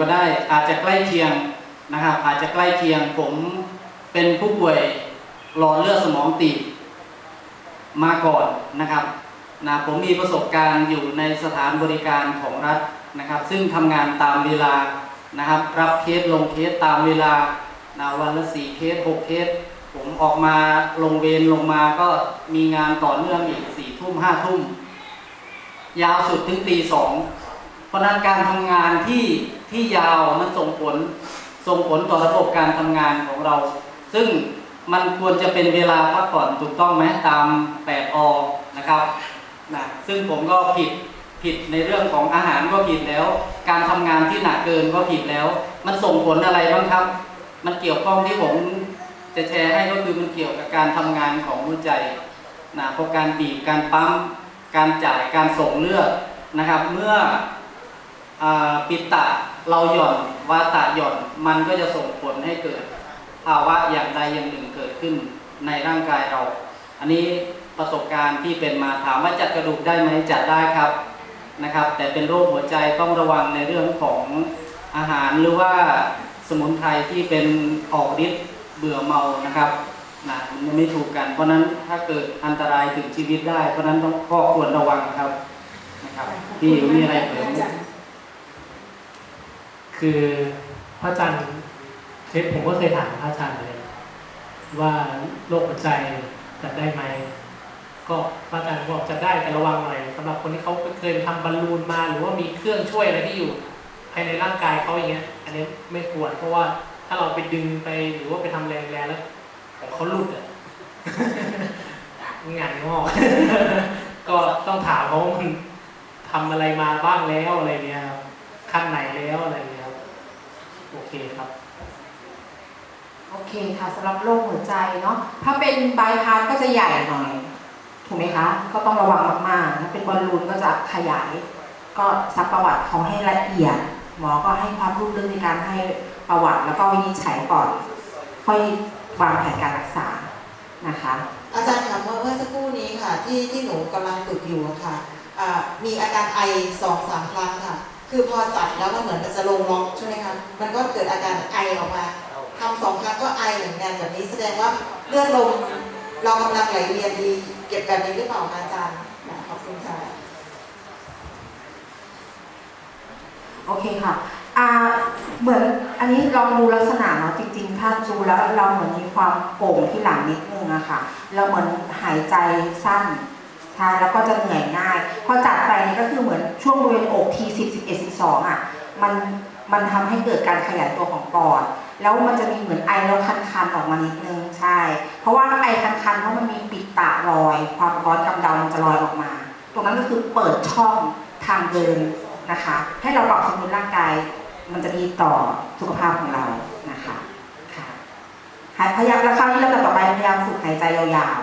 ก็ได้ อาจจะใกล้เคียงนะครับ อาจจะใกล้เคียงผมเป็นผู้ป่วยหลอดเลือดสมองตีบมาก่อนนะครับนะผมมีประสบการณ์อยู่ในสถานบริการของรัฐนะครับ ซึ่งทำงานตามเวลานะครับ รับเคสลงเคสตามเวลานะวันละสี่เคสหกเคสผมออกมาลงเวรลงมาก็มีงานต่อเนื่องอีกสี่ทุ่มห้าทุ่ม ยาวสุดถึงตีสองเพราะนั้นการทำงานที่ ที่ยาวมันส่งผลส่งผลต่อระบบการทำงานของเรา ซึ่งมันควรจะเป็นเวลาพักผ่อนถูกต้องไหมตาม 8 อ นะครับนะซึ่งผมก็ผิดผิดในเรื่องของอาหารก็ผิดแล้ว การทำงานที่หนักเกินก็ผิดแล้ว มันส่งผลอะไรบ้างครับ มันเกี่ยวข้องที่ผมจะแชร์ให้ก็คือมันเกี่ยวกับการทำงานของหัวใจนะเพราะการบีบการปั๊มการจ่ายการส่งเลือดนะครับ เมื่ออ่าปิดตะ เราหย่อนวาตะหย่อนมันก็จะส่งผลให้เกิด ภาวะอย่างใดอย่างหนึ่งเกิดขึ้นในร่างกายเรา อันนี้ประสบการณ์ที่เป็นมาถามว่าจัดกระดูกได้ไหมจัดได้ครับนะครับ แต่เป็นโรคหัวใจต้องระวังในเรื่องของอาหารหรือว่าสมุนไพรที่เป็นออกฤทธิ์เบื่อเมานะครับนะมันไม่ถูกกัน เพราะนั้นถ้าเกิดอันตรายถึงชีวิตได้ เพราะนั้นต้องข้อควรระวังครับนะครับพี่มีอะไรเพิ่มไหม คือพระอาจารย์เคสผมก็เคยถามพระอาจารย์เลยว่าโรคหัวใจจัดได้ไหมก็พระอาจารย์บอกจัดได้แต่ระวังหน่อยสำหรับคนที่เขาเคยทำบอลลูนมา หรือว่ามีเครื่องช่วยอะไรที่อยู่ภายในร่างกายเขาอย่างเงี้ย อันนี้ไม่ควรเพราะว่าถ้าเราไปดึงไปหรือว่าไปทำแรงๆแล้วของเขาหลุดอะงานงอกก็ต้องถามเขาว่ามันทำอะไรมาบ้างแล้วอะไรเนี้ยครับขั้นไหนแล้วอะไรเงี้ย โอเคครับ โอเคค่ะสำหรับโรคหัวใจเนาะถ้าเป็นบายพาสก็จะใหญ่หน่อย ถูกไหมคะ ก็ต้องระวังมากๆถ้าเป็นบอลลูนก็จะขยาย ก็ซักประวัติเขาให้ละเอียด หมอก็ให้ความรู้เรื่องในการให้ประวัติแล้วก็วินิจฉัยก่อน ค่อยวางแผนการรักษานะคะ อาจารย์ถามว่าเมื่อสักครู่นี้ค่ะ ที่ที่หนูกำลังฝึกอยู่อะค่ะอ่ามีอาการไอสองสามครั้งค่ะ คือพอจัดแล้วมันเหมือนกับจะลงล็อกใช่ไหมคะ มันก็เกิดอาการไอออกมาทำสองครั้งก็ไอเหมือนกันแบบนี้แสดงว่าเลือดลมเรากำลังไหลเวียนดี เก็บแบบนี้หรือเปล่าอาจารย์ขอบคุณค่ะโอเคค่ะอ่าเหมือนอันนี้ลองดูลักษณะเนาะจริง ๆ ถ้าดูแล้วเราเหมือนมีความโก่งที่หลังนิดนึงอะค่ะ เราเหมือนหายใจสั้น ช่แล้วก็จะเหนื่อยง่าย พอจัดไปนี่ก็คือเหมือนช่วงบริเวณอกทีสิบสิบเอ็ดสิบสองอะมันมันทำให้เกิดการขยายตัวของปอด แล้วมันจะมีเหมือนไอแล้วคันๆออกมานิดนึงใช่ เพราะว่าไอคันๆเพราะมันมีปิดตารอย ความร้อนกำเดามันจะลอยออกมา ตรงนั้นก็คือเปิดช่องทางเดินนะคะ ให้เราปรับสมดุลร่างกาย มันจะดีต่อสุขภาพของเรานะคะค่ะพยายามแล้วคราวนี้เราต่อไปพยายามฝึกหายใจยาว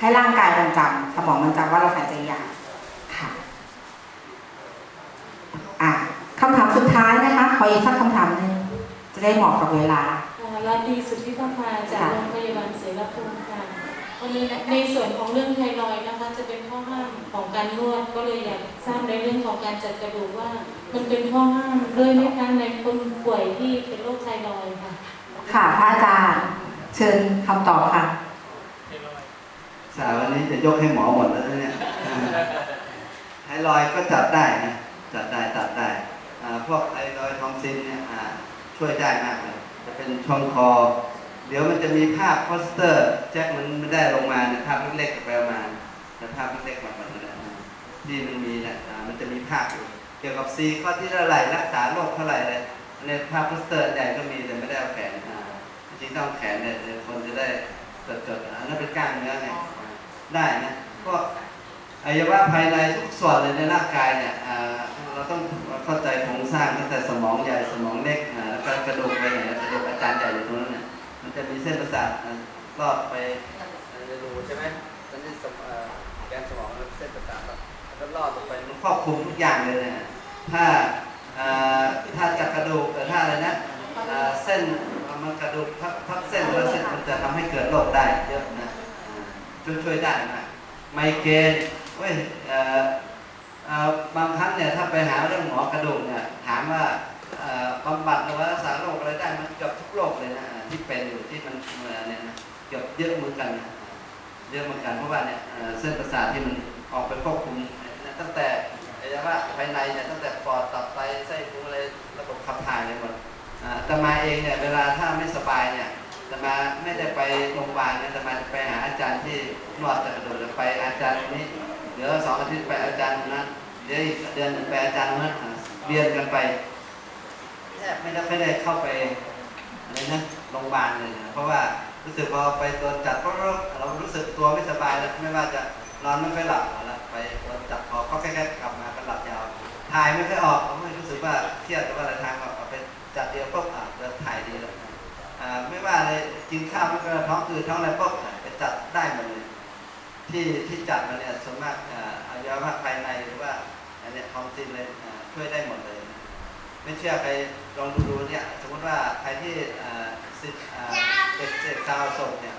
ให้ร่างกายมันจำสมองมันจำว่าเราหายใจยาวค่ะอะคำถามสุดท้ายนะคะ ขออีกสักคำถามหนึ่งจะได้เหมาะกับเวลาราตรีสุทธิพภาจากโรงพยาบาลเสรภูมิค่ะวันนี้ในส่วนของเรื่องไทรอยด์นะคะ จะเป็นข้อห้ามของการนวดก็เลยอยากทราบในเรื่องของการจัดกระดูกว่า มันเป็นข้อห้ามด้วยไหมคะในคนป่วยที่เป็นโรคไทรอยด์ค่ะ ค่ะพระอาจารย์เชิญคำตอบค่ะ สาววันนี้จะยกให้หมอหมดแล้วเนี่ยไทรอยก็จัดได้นะจัดได้ตัดได้พวกไทรอยทอมซินเนี่ยช่วยได้มากเลยจะเป็นช่องคอ เดี๋ยวมันจะมีภาพโปสเตอร์ แจ็คมันไม่ได้ลงมานะภาพเล็กๆไปเอามาแต่ภาพเล็กๆมาก่อนนะที่มันมีนะอ่ามันจะมีภาพอยู่เกี่ยวกับซีข้อที่เท่าไหร่รักษาโรคเท่าไหร่เลยในภาพโปสเตอร์ใหญ่ก็มีแต่ไม่ได้เอาแขนอ่าจริงต้องแขนเนี่ยคนจะได้จดๆอันนั้นเป็นกล้ามเนื้อไง ได้นะก็อวัยวะภายในทุกส่วนเลยในร่างกายเนี่ยอ่าเราต้องเข้าใจโครงสร้างตั้งแต่สมองใหญ่สมองเล็กอ่าแล้วก็กระดูกไปไหนกระดูกอาจารย์ใหญ่อยู่ตรงนั้นเนี่ยมันจะมีเส้นประสาทอ่ารอดไปในรูใช่ไหมเส้นสมอ่าแกนสมองแล้วเส้นประสาทแล้วก็ลอดลงไปมันครอบคลุมทุกอย่างเลยเนี่ยถ้าอ่าถ้าจากกระดูกแต่ถ้าอะไรนะอ่าเส้นมันกระดูกทับทับเส้นแล้วเส้นมันจะทำให้เกิดโรคได้เยอะนะ ช่วยช่วยได้นะไมเกรนเว้ยบางครั้งเนี่ยถ้าไปหาเรื่องหมอกระดูกเนี่ยถามว่าบำบัดหรือว่ารักษาโรคอะไรได้มันเกือบทุกโรคเลยนะที่เป็นอยู่ที่มันเนี่ยนะเกือบเยอะเหมือนกันนะเยอะเหมือนกันเพราะว่าเนี่ยเส้นประสาทที่มันออกไปควบคุมตั้งแต่อวัยวะภายในเนี่ยตั้งแต่ปอดตับไตไส้พุงอะไรระบบขับถ่ายเลยหมดแต่มาเองเนี่ยเวลาถ้าไม่สบายเนี่ย แต่มาไม่ได้ไปโรงพยาบาลเนี่ยแต่มาจะไปหาอาจารย์ที่นวดกระดูกไปอาจารย์นี้เดี๋ยวสองอาทิตย์ไปอาจารย์นั้นเดี๋ยวอีกเดือนหนึ่งไปอาจารย์นั้นเรียนกันไปแทบไม่ได้ไม่ได้เข้าไปอะไรนะโรงพยาบาลเลยนะเพราะว่ารู้สึกพอไปตัวจัดเพราะเราเรารู้สึกตัวไม่สบายแล้วไม่ว่าจะนอนไม่ค่อยหลับเอาละไปตัวจัดพอก็แค่กลับมาก็หลับยาวถ่ายไม่ค่อยออกผมไม่รู้สึกว่าเครียดหรือว่าอะไรทางเอาไปจัดเดียวปุ๊ ไม่ว่าเลยกินข้าวไม่ก็ท้องอืดท้องอะไรปุ๊บอะไปจัดได้หมดเลยที่ที่จัดมาเนี่ยส่วนมากอาอวัยวะภายในหรือว่าอันเนี้ยทอมซินเลยช่วยได้หมดเลย ไม่เชื่อใครลองดูดูเนี่ยสมมติว่าใครที่สิเป็นเศษซาวศพเนี่ย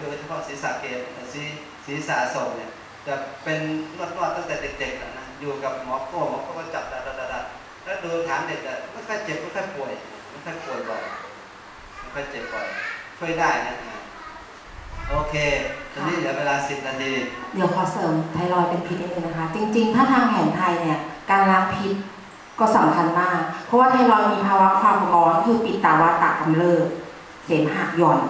โดยเฉพาะศีรษะเกศศีศีรษะศพเนี่ยจะเป็นนวดนวดตั้งแต่เด็กๆนะอยู่กับหมอโก้หมอโก้ก็จับดัดดัดดัดแล้วดูถามเด็กอะไม่ค่อยเจ็บไม่ค่อยป่วยไม่ค่อยป่วยบ่อย ค่อยเจ็บบ่อยช่วยได้นะอ่าโอเคตอนนี้เหลือเวลาสิบนาที เดี๋ยวขอเสริมไทรอยด์เป็นพิษนิดนึงนะคะ จริง ๆ ถ้าทางแผนไทยเนี่ย การล้างพิษก็สำคัญมาก เพราะว่าไทรอยด์มีภาวะความร้อนคือปิดตาวาตากำเริบเสมหะหย่อน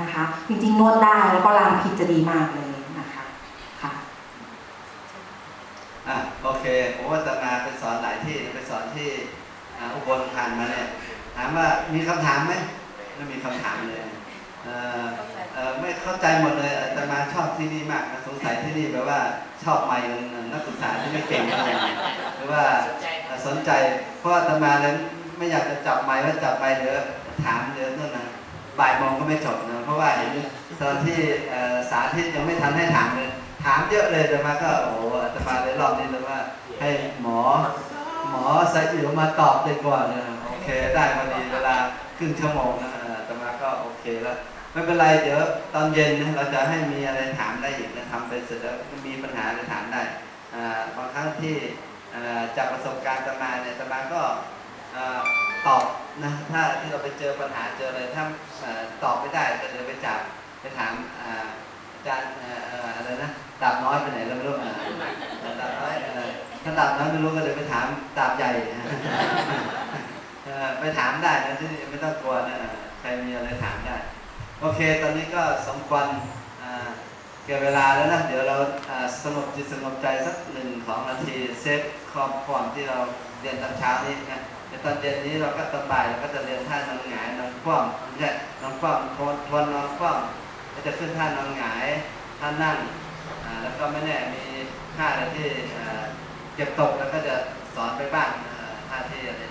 นะคะ จริง ๆ นวดได้แล้วก็ล้างพิษจะดีมากเลยนะคะค่ะอะโอเคผมว่าจะมาไปสอนหลายที่ไปสอนที่อ่าอุบลผ่านมาเนี่ยถามว่ามีคำถามไหม ไม่มีคำถามเลยเอ่อเอ่อไม่เข้าใจหมดเลยอาตมาชอบที่นี่มากนะสงสัยที่นี่แปลว่าชอบไม่นักศึกษาที่ไม่เก่งอะไรหรือว่าเอ่อสนใจ เพราะอาตมาเลยไม่อยากจะจับไม้ว่าจับไปเดี๋ยวถามเดี๋ยวนั่นนะบ่ายโมงก็ไม่จบนะเพราะว่าเห็นตอนที่เอ่อสาธิตยังไม่ทันให้ถามเลยถามเยอะเลยแต่มาก็โอ้โหอาตมาเลยรอบนี้เลยว่า ให้หมอ หมอสายอิ๋วมาตอบเลยกว่านะโอเค ได้พอดีเวลาครึ่งชั่วโมงนะเอออาตมา ก็โอเคแล้วไม่เป็นไรเดี๋ยวตอนเย็นนะเราจะให้มีอะไรถามได้อีกนะทำไปเสร็จแล้วมีปัญหาอะไรถามได้บางครั้งที่จากประสบการณ์ตมาเนี่ยตมาก็ตอบนะถ้าที่เราไปเจอปัญหาเจออะไรถ้าตอบไม่ได้ก็เดินไปจับไปถามอาจารย์อะไรนะดาบน้อยไปไหนแล้วไม่รู้ดาบน้อยถ้าดาบน้อยไม่รู้ก็เดินไปถามดาบใหญ่ไปถามได้นะที่ไม่ต้องกลัวนะ รมีอะไรถามได้ โอเค ตอนนี้ก็สมควรเกี่ยวเวลาแล้วนะ เดี๋ยวเราสงบจิตสงบใจสักหนึ่งของนาทีเซฟความความที่เราเรียนตอนเช้านี้นะในตอนเย็นนี้เราก็ตอนบ่ายเราก็จะเรียนท่านอนหงายนอนคว่ำไม่ใช่นอนคว่ำทวนทวนนอนคว่ำก็จะขึ้นท่านอนหงายท่านั่งแล้วก็ไม่แน่มีท่าอะไรที่เก็บตกแล้วก็จะสอนไปบ้างท่าที่อะไร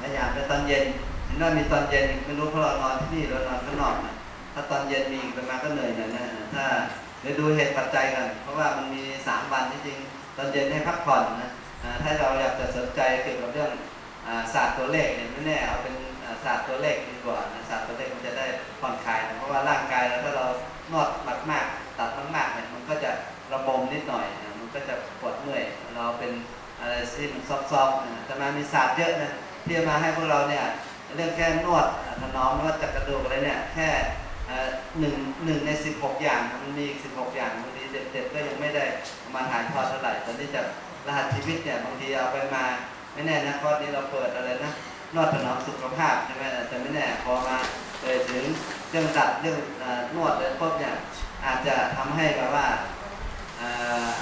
พยายามไปตอนเย็น เห็นว่ามีตอนเย็นไม่รู้เพราะเรานอนที่นี่หรือนอนข้างนอกนะถ้าตอนเย็นมีอีกประมาณก็เหนื่อยหน่อยนะถ้าเดี๋ยวดูเหตุปัจจัยกัน เพราะว่ามันมีสามวันที่จริง ตอนเย็นให้พักผ่อนนะถ้าเราอยากจะสนใจเกี่ยวกับเรื่องศาสตร์ตัวเลขเนี่ยไม่แน่เอาเป็นศาสตร์ตัวเลขดีกว่านะศาสตร์ตัวเลขมันจะได้ผ่อนคลายนะเพราะว่าร่างกายเราถ้าเรานวดมากๆตัดมากๆเนี่ยมันก็จะระบมนิดหน่อยนะมันก็จะปวดเมื่อยเราเป็นอะไรที่มันซอฟๆนะแต่มามีศาสตร์เยอะนะที่มาให้พวกเราเนี่ย เรื่องแค่นวดถนอมนวดจักกระดูกอะไรเนี่ยแค่หนึ่งหนึ่งใน16อย่างมันมีอีก16อย่างบางทีเด็กๆก็ยังไม่ได้มาถ่ายทอดเท่าไหร่ตอนนี้จะรหัสชีวิตเนี่ยบางทีเอาไปมาไม่แน่นะคอร์สนี้เราเปิดอะไรนะนวดถนอมสุขภาพใช่ไหมแต่ไม่แน่พอมาเอ่ยถึงเรื่องดัดเรื่องนวดเลยปุ๊บเนี่ยอาจจะทำให้แบบว่าอ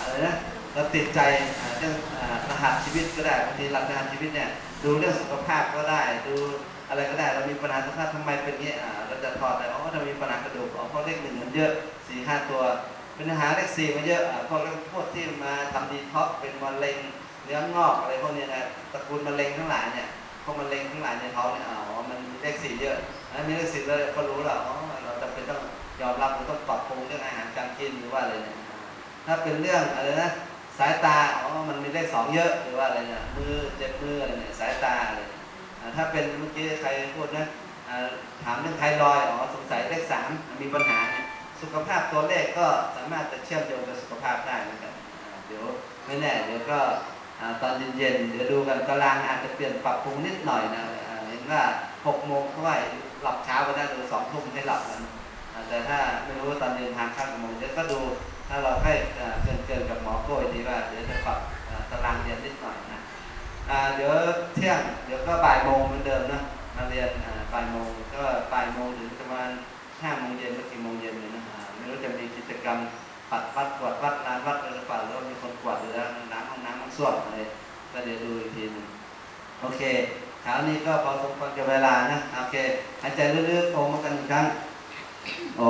ะไรนะเราติดใจเรื่องรหัสชีวิตก็ได้บางทีหลักรหัสชีวิตเนี่ยดูเรื่องสุขภาพก็ได้ดู อะไรก็ได้เรามีปัญหาสุขภาพทำไมเป็นงี้อ่าเราจะถอดแต่อ๋อเรามีปัญหากระดูกอ๋อเพราะเลขหนึ่งมันเยอะสี่ห้าตัวเป็นปัญหาเลขสี่มันเยอะอ่าพวกพวกที่มาทำดีท็อกเป็นมะเร็งเนื้องอกอะไรพวกเนี้ยนะตระกูลมะเร็งทั้งหลายเนี่ยพวกมะเร็งทั้งหลายในท้องเนี่ยอ๋อมันเลขสี่เยอะอันมีเลขสี่เลยก็รู้แล้วอ๋อเราจำเป็นต้องยอมรับเราต้องปรับปรุงเรื่องอาหารการกินหรือว่าอะไรเนี่ยถ้าเป็นเรื่องอะไรนะสายตาอ๋อมันมีเลขสองเยอะหรือว่าอะไรเนี่ยมือเจ็บมืออะไรเนี่ยสายตาอะไรเนี่ยอ่า ถ้าเป็นเมื่อกี้ใครพูดนะถามเรื่องไทรอยอ๋อสงสัยเลขสามมีปัญหาเนี่ยสุขภาพตัวเลขก็สามารถจะเชื่อมโยงกับสุขภาพได้เหมือนกันเดี๋ยวไม่แน่เดี๋ยวก็ตอนเย็นๆเดี๋ยวดูกันตารางอาจจะเปลี่ยนปรับปรุงนิดหน่อยนะอ่าเห็นว่าหกโมงเท่าไหร่หลับเช้าก็ได้หรือสองทุ่มให้หลับกันแต่ถ้าไม่รู้ว่าตอนเดินทางข้ามกี่โมงเดี๋ยวก็ดูถ้าเราให้เกินเกินๆกับหมอโก้ดีว่าเดี๋ยวจะปรับตารางเรียนนิดหน่อย เดี๋ยวเที่ยงเดี๋ยวก็บ่ายโมงเหมือนเดิมนะมาเรียนบ่ายโมงก็บ่ายโมงถึงประมาณห้าโมงเย็นหรือกี่โมงเย็นเลยนะอ่าไม่รู้จะมีกิจกรรมปัดวัดกวาดวัดลานวัดอะไรหรือเปล่าหรือว่ามีคนกวาดหรือน้ำห้องน้ำห้องส้วมอะไรก็เดี๋ยวดูอีกทีนึงโอเคเช้านี้ก็พอสมควรกับเวลานะ โอเคหายใจลึกๆโอมกันอีกครั้งโอ้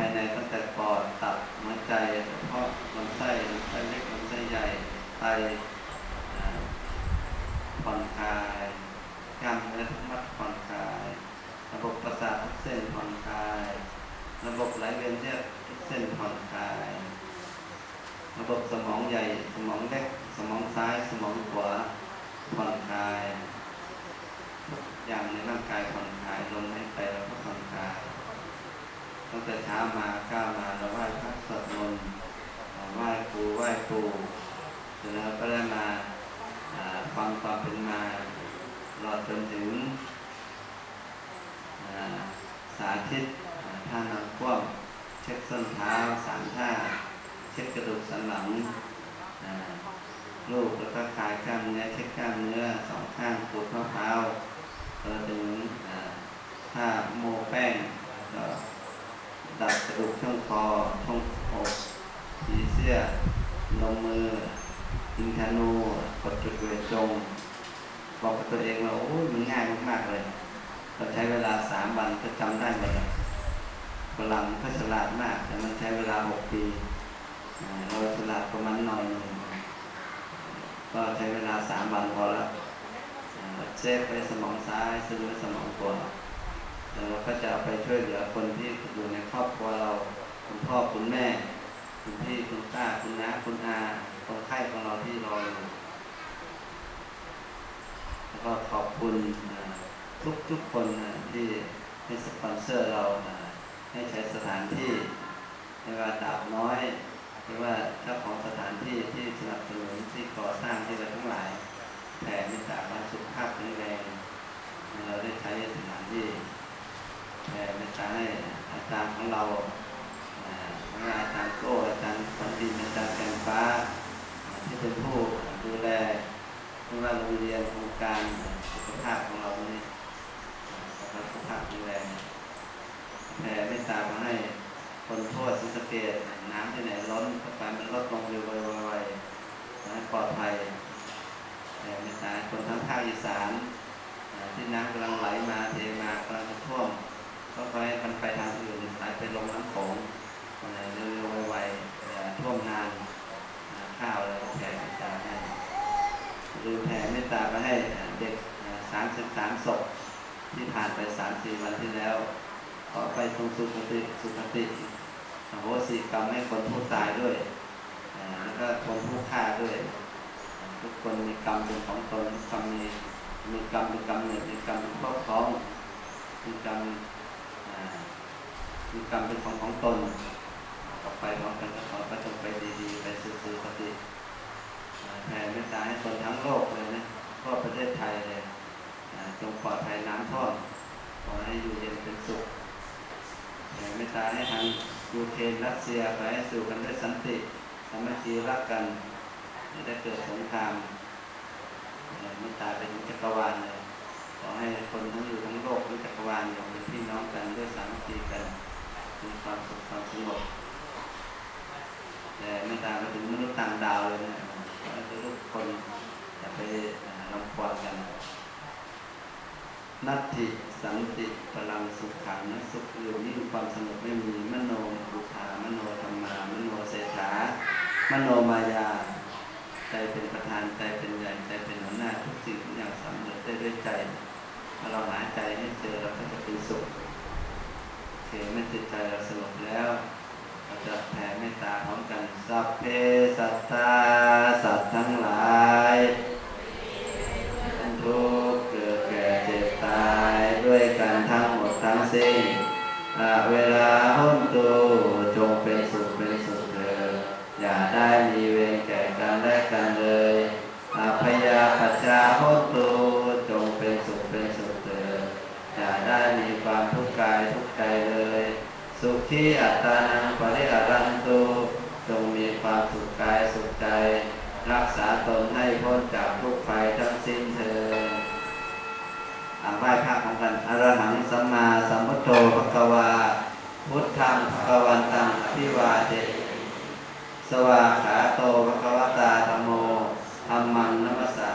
ายในตั้งแต่ปอดตับหัวใจกระเพาะลำไส้ลำไส้เล็กลำไส้ใหญ่ไตผ่อนคลายกล้ามเนื้อทุกมัดผ่อนคลาย ระบบประสาททุกเส้นผ่อนคลาย ระบบไหลเวียนเลือดทุกเส้นผ่อนคลาย ระบบสมองใหญ่สมองเล็กสมองซ้ายสมองขวาผ่อนคลายอย่างในร่างกายผ่อนคลายลมหายใจเราก็ผ่อนคลาย ตั้งแต่เช้ามาก้าวมาเราไหว้พระสวดมนต์ไหว้ครูไหว้ครูเสร็จแล้วก็ได้มาฟังความเป็นมาตลอดจนถึงสาธิตท่านำคว่ำเช็คส้นเท้าสามท่า เช็คกระดูกสันหลังลูกแล้วก็คลายกล้ามเนื้อเช็คกล้ามเนื้อสองข้างปวดข้อเท้าแล้วถึงท่าโมแป้งก็ ดัดกระดูกช่องคอช่องอกผีเสื้อนมมือยิงธนูกดจุดเวทจง บอกกับตัวเองว่าโอ้ยมันง่ายมากๆเลยเราใช้เวลาสามวันก็จำได้หมดแล้วพลังก็ฉลาดมาก แต่มันใช้เวลาหกปีอ่าเราฉลาดประมาณหน่อยหนึงก็ใช้เวลาสามวันพอแล้วเซฟไปสมองซ้ายซึ่งไว้สมองขวา เราก็จะไปช่วยเหลือคนที่อยู่ในครอบครัวเราคุณพ่อคุณแม่ คุณพี่คุณป้าคุณน้าคุณอาคนไข้ของเราที่รออยู่แล้วก็ขอบคุณทุกทุกคนนะที่ให้สปอนเซอร์เราให้ใช้สถานที่ไม่ว่าดาบน้อยไม่ว่าเจ้าของสถานที่ที่สนับสนุนที่ก่อสร้างที่อะไรทั้งหลายแผ่เมตตาความสุขภาพแข็งแรงเราได้ใช้สถานที่ แผ่เมตตาให้อาจารย์ของเราอาไม่ว่าอาจารย์โก้อาจารย์สันติอาจารย์แกงฟ้า ที่เป็นผู้ดูแลไม่ว่าโรงเรียนโครงการสุขภาพของเรานี่อ่าสุขภาพแข็งแรงแผ่เมตตามาให้คนทั่วศรีสเกษน้ำที่ไหนล้นก็ไปมันลดลงเร็วไวๆให้ปลอดภัยแผ่เมตตาให้คนทั้งภาคอีสานที่น้ำกำลังไหลมาเทมากำลังจะท่วม ก็ขอให้มันไปทางอื่นไหลไปลงน้ำโขงอ่าเร็วๆไวๆท่วมนานข้าวอะไรแผ่เมตตาให้หรือแผ่เมตตาไปให้เด็กสามสิบสามศพที่ผ่านไปสามสี่วันที่แล้วขอไปตรงสุขติสุขติอโหสิกรรมให้คนผู้ตายด้วยแล้วก็คนผู้ฆ่าด้วย ทุกคนมีกรรมเป็นของตนกคนมีมีกรรมเป็นกรรมหนึ่งมีกรรมเป็นครอบครองมีกรรม มีกรรมเป็นของของตนออกไปพร้อมกันก็ขอจงไปดีๆ ไปสู่สุคติแผ่เมตตาให้คนทั้งโลกเลยนะทั่วประเทศไทยเลยจงปลอดภัยน้ำท่วมขอให้อยู่เย็นเป็นสุขแผ่เมตตาให้ทางยูเครนรัสเซียไปให้สู่กันด้วยสันติสามัคคีรักกันไม่ได้เกิดสงครามเมตตาเป็นจักรวาลเลย ขอให้คนทั้งอยู่ทั้งโลกทั้งจักรวาลอยู่เป็นพี่น้องกันด้วยสามัคคีกันมีความสุขความสงบแต่เมตตาไปถึงมนุษย์ต่างดาวเลยนะขอให้ทุกคนอย่าไปรำควานกันนัตติสันติพลังสุขขังนะสุขอยู่นี่ความสงบไม่มีมโนบุทามโนธรรมามโนเศรษฐามโนมายา ใจเป็นประธานใจเป็นใหญ่ใจเป็นหัวหน้าทุกสิ่งทุกอย่างสำเร็จได้ด้วยใจ ถ้าเราหาใจให้เจอเราก็จะเป็นสุขโอเคไม่ติดใจเราสงบแล้วเราจะแผ่เมตตาพร้อมกันสัพเพสัตตาสัตว์ทั้งหลายทุกเกิดแก่เจ็บตายด้วยกันทั้งหมดทั้งสิ้นเวลาห้นตูจงเป็นสุขเป็นสุขเถิดอย่าได้มีเวรแก่กันและกันเลยอาพยาปัจจาห้นตูจงเป็นสุขเป็นสุขเถิดอย่าได้มีความทุกข์กายทุกข์ใจเลย สุขีอัตตานังปริอารันตุจงมีความสุขกายสุขใจ รักษาตนให้พ้นจากทุกภัยทั้งสิ้นเถิดอ่าไหว้พระของกันอรหังสัมมาสัมพุทโธภควา พุทธังภควันตังอภิวาเทสวาขาโตภควตาธรรมโมธรรมังนัมสสา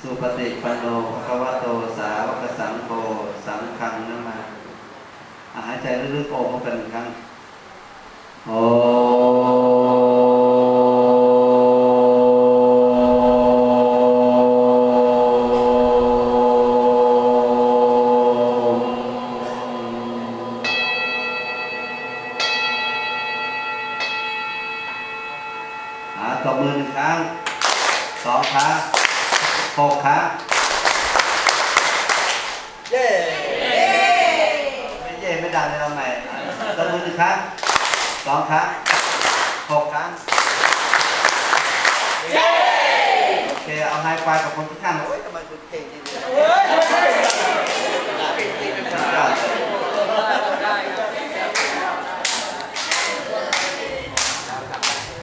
สุปฏิปันโนภควโตสาวกสังโฆสังฆังนัมมา หายใจลึกๆโอมกันอีกครั้งโออะตบมือหนึ่งครั้งสองครั้งหกครั้งเย้ ดังเลยเราใหม่ตบมือหนึ่งครั้งสองครั้งหกครั้งโอเคเอาไฮไฟกับคนที่ข้างโอ้ยทำไมคุณเก่งจริงๆสุดยอดเลย